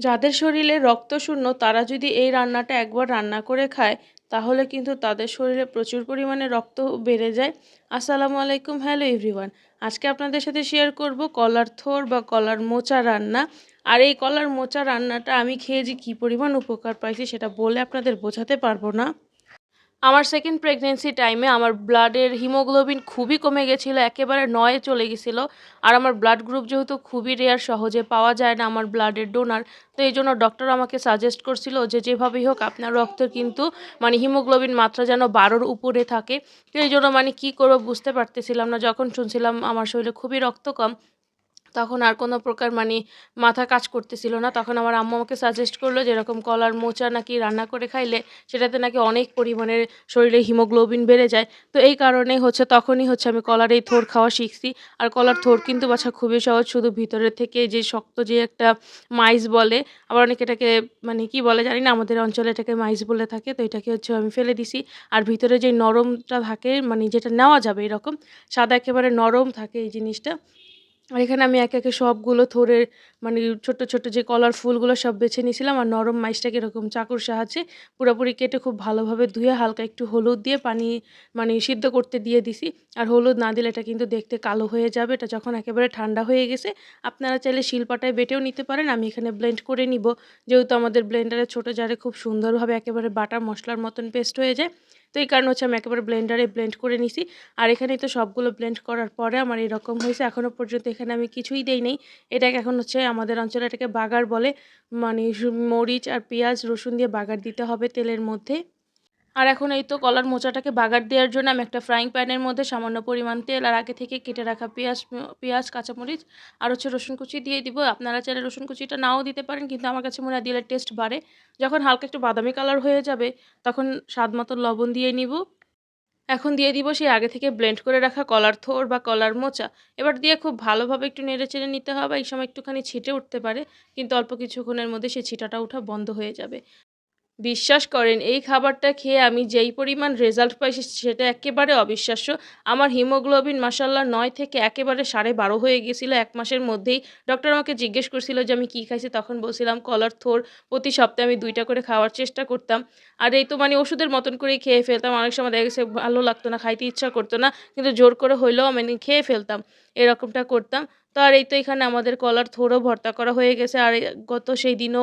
যাদের শরীরে রক্ত শূন্য, তারা যদি এই রান্নাটা একবার রান্না করে খায়, তাহলে কিন্তু তাদের শরীরে প্রচুর পরিমাণে রক্ত বেড়ে যায়। আসসালামু আলাইকুম, হ্যালো এভরিওয়ান। আজকে আপনাদের সাথে শেয়ার করব কলার থোর বা কলার মোচা রান্না। আর এই কলার মোচা রান্নাটা আমি খেয়ে যে কী পরিমাণ উপকার পাইছি, সেটা বলে আপনাদের বোঝাতে পারব না। আমার সেকেন্ড প্রেগনেন্সি টাইমে আমার ব্লাডের হিমোগ্লোবিন খুবই কমে গেছিল, একেবারে নয়ে চলে গেছিল। আর আমার ব্লাড গ্রুপ যেহেতু খুবই রেয়ার সহজে পাওয়া যায় না আমার ব্লাডের ডোনার তো এই জন্য ডক্টর আমাকে সাজেস্ট করছিল যে যেভাবেই হোক আপনার রক্ত কিন্তু মানে হিমোগ্লোবিন মাত্রা যেন বারোর উপরে থাকে। তো এই জন্য মানে কী করব বুঝতে পারতেছিলাম না, যখন শুনছিলাম আমার শরীরে খুবই রক্ত কম তখন আর কোনো প্রকার মানে মাথা কাজ করতেছিল না। তখন আমার আম্মু আমাকে সাজেস্ট করল যেরকম কলার মোচা নাকি রান্না করে খাইলে সেটাতে নাকি অনেক পরিমাণের শরীরে হিমোগ্লোবিন বেড়ে যায়। তো এই কারণে হচ্ছে তখনই হচ্ছে আমি কলার এই থোর খাওয়া শিখছি। আর কলার থোর কিন্তু বাছা খুবই সহজ, শুধু ভিতরের থেকে যে শক্ত যে একটা মাইজ বলে, আবার অনেকে এটাকে মানে কি বলে জানি না, আমাদের অঞ্চলে এটাকে মাইজ বলে থাকে, তো এটাকে হচ্ছে আমি ফেলে দিছি। আর ভিতরে যে নরমটা থাকে মানে যেটা নেওয়া যাবে এরকম, সাদা একেবারে নরম থাকে এই জিনিসটা আর এখানে আমি একে একে সবগুলো থোরের মানে ছোট ছোট যে কলার ফুলগুলো সব বেছে নিয়েছিলাম আর নরম মাইসটাকে এরকম চাকুর সাহায্যে পুরোপুরি কেটে খুব ভালোভাবে ধুয়ে হালকা একটু হলুদ দিয়ে পানি মানে সিদ্ধ করতে দিয়ে দিছি। আর হলুদ না দিলে এটা কিন্তু দেখতে কালো হয়ে যাবে, এটা যখন একেবারে ঠান্ডা হয়ে গেছে। আপনারা চাইলে শিলপাটায় বেটেও নিতে পারেন, আমি এখানে ব্লেন্ড করে নিব। যেহেতু আমাদের ব্লেন্ডারে ছোটো জারে খুব সুন্দরভাবে একেবারে বাটা মশলার মতন পেস্ট হয়ে যায় তো এই কারণে হচ্ছে আমি একেবারে ব্লেন্ডারে ব্লেন্ড করে নিছি। আর এখানে তো সবগুলো ব্লেন্ড করার পরে আমার এরকম হয়েছে এখনও পর্যন্ত এখানে আমি কিছুই দেই নেই। এটাকে এখন হচ্ছে আমাদের অঞ্চলে এটাকে বাগার বলে মানে মরিচ আর পেঁয়াজ, রসুন দিয়ে বাগার দিতে হবে তেলের মধ্যে। আর এখন এই তো কলার মোচাটাকে বাগার দেওয়ার জন্য আমি একটা ফ্রাইং প্যানের মধ্যে সামান্য পরিমাণ তেল আর আগে থেকে কেটে রাখা পেঁয়াজ পেঁয়াজ, কাঁচামরিচ আর হচ্ছে রসুন কুচি দিয়ে দিব। আপনারা চাইলে রসুন কুচিটা নাও দিতে পারেন, কিন্তু আমার কাছে মনে হয় দিলে টেস্ট বাড়ে। যখন হালকা একটু বাদামি কালার হয়ে যাবে, তখন স্বাদ মতো লবণ দিয়ে নিব। এখন দিয়ে দিব সেই আগে থেকে ব্লেন্ড করে রাখা কলার থোর বা কলার মোচা। এবার দিয়ে খুব ভালোভাবে একটু নেড়ে চেড়ে নিতে হবে, এই সময় একটুখানি ছিটে উঠতে পারে, কিন্তু অল্প কিছুক্ষণের মধ্যে সেই ছিটাটা ওঠা বন্ধ হয়ে যাবে। বিশ্বাস করেন, এই খাবারটা খেয়ে আমি যেই পরিমাণ রেজাল্ট পাইছি সেটা একেবারে অবিশ্বাস্য। আমার হিমোগ্লোবিন মাসাল্লাহ নয় থেকে একেবারে সাড়ে বারো হয়ে গেছিল এক মাসের মধ্যেই। ডক্টর আমাকে জিজ্ঞেস করছিল যে আমি কী খাইছি, তখন বলছিলাম কলার থোর, প্রতি সপ্তাহে আমি দুইটা করে খাওয়ার চেষ্টা করতাম। আর এই তো মানে ওষুধের মতন করেই খেয়ে ফেলতাম। অনেক সময় দেখা গেছে ভালো লাগতো না, খাইতে ইচ্ছা করতো না, কিন্তু জোর করে হইলেও আমি খেয়ে ফেলতাম, এরকমটা করতাম। তো আর এই তো এখানে আমাদের কলার থোরও ভর্তা করা হয়ে গেছে। আর গত সেই দিনও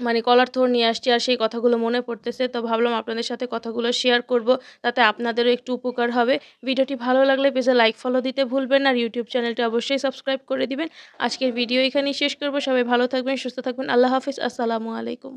মানে কলার থোর নিয়ে আসছি আর সেই কথাগুলো মনে পড়তেছে, তো ভাবলাম আপনাদের সাথে কথাগুলো শেয়ার করব, তাতে আপনাদেরও একটু উপকার হবে। ভিডিওটি ভালো লাগলে পেজে লাইক ফলো দিতে ভুলবেন আর ইউটিউব চ্যানেলটি অবশ্যই সাবস্ক্রাইব করে দিবেন। আজকের ভিডিও এখানেই শেষ করব, সবাই ভালো থাকবেন, সুস্থ থাকবেন, আল্লাহ হাফিজ, আসসালামু আলাইকুম।